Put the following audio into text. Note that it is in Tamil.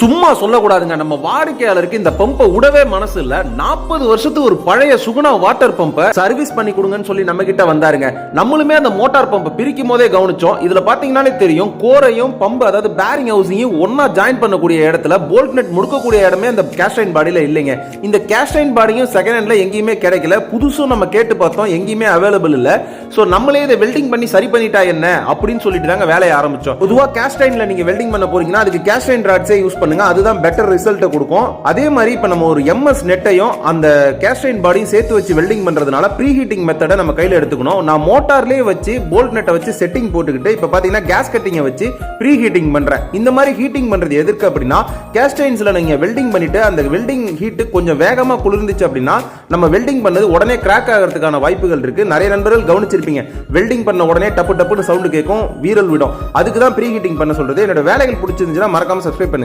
சும்மா சொல்லக்கூடாதுங்க. நம்ம வாடிக்கையாளருக்கு இந்த பம்பை விடவே மனசு இல்ல. நாற்பது வருஷத்துக்கு ஒரு பழைய சுகுணா வாட்டர் பம்பை சர்வீஸ் பண்ணி கொடுங்கன்னு சொல்லி நம்ம கிட்ட வந்தாருங்க. நம்மளுமே அந்த மோட்டார் பம்பை பிரிக்கும் போதே கவனிச்சோம். இதுல பாத்தீங்கன்னாலே தெரியும் கோரையும் பம்பு அதாவது பேரிங் ஹவுசிங்கையும் ஒன்னா ஜாயின் பண்ணக்கூடிய இடத்துல போல்ட் நெட் முடுக்கக்கூடிய இடமே அந்த கேஸ்டைன் பாடியில இல்லைங்க. இந்த கேஸ்டைன் பாடியும் செகண்ட் ஹேண்ட்ல எங்கேயுமே கிடைக்கல. புதுசும் நம்ம கேட்டு பார்த்தோம் எங்கேயுமே அவைலபிள் இல்லை. ஸோ நம்மளே இதை வெல்டிங் பண்ணி சரி பண்ணிட்டா என்ன? அப்படின்னு சொல்லிட்டு தாங்க வேலையை ஆரம்பிச்சோம். பொதுவாக கேஸ்டைன்ல நீங்க வெல்டிங் பண்ண போறீங்கன்னா அதுக்கு கேஸ்டைன் ராட்ஸே யூஸ் பண்ணுங்க. அதுதான் பெட்டர் ரிசல்ட்டை கொடுக்கும். அதே மாதிரி இப்போ நம்ம ஒரு எம்எஸ் நெட்டையும் அந்த கேஸ்டைன் பாடியும் சேர்த்து வச்சு வெல்டிங் பண்றதுனால ப்ரீ ஹீட்டிங் மெத்தடை நம்ம கையில் எடுத்துக்கணும். நான் மோட்டார்லேயே வச்சு போல்ட் நெட்டை வச்சு செட்டிங் போட்டுக்கிட்டு இப்போ பார்த்தீங்கன்னா கேஸ் கட்டிங்கை வச்சு ப்ரீ ஹீட்டிங் பண்ணுறேன் இந்த மாதிரி ஹீட்டிங் பண்ணுறது எதற்கு அப்படின்னா கேஸ்டைன்ஸில் நீங்கள் வெல்டிங் பண்ணிட்டு அந்த வெல்டிங் ஹீட்டு கொஞ்சம் வேகமாக குளிர்ந்துச்சு அப்படின்னா நம்ம வெல்டிங் பண்ணது உடனே கிராக் ஆகிறதுக்கான வாய்ப்புகள் இருக்குது நிறைய நண்பர்கள் கவனிச்சிருப்பீங்க வெல்டிங் பண்ண உடனே டப்பு டப்புன்னு சவுண்டு கேட்கும் வீரல் விடும். அதுக்கு தான் ப்ரீ ஹீட்டிங் பண்ண சொல்றது. என்னோட வேலைகள் பிடிச்சிருந்துச்சுன்னா மறக்காம சப்ஸ்கிரைப் பண்ணுங்க.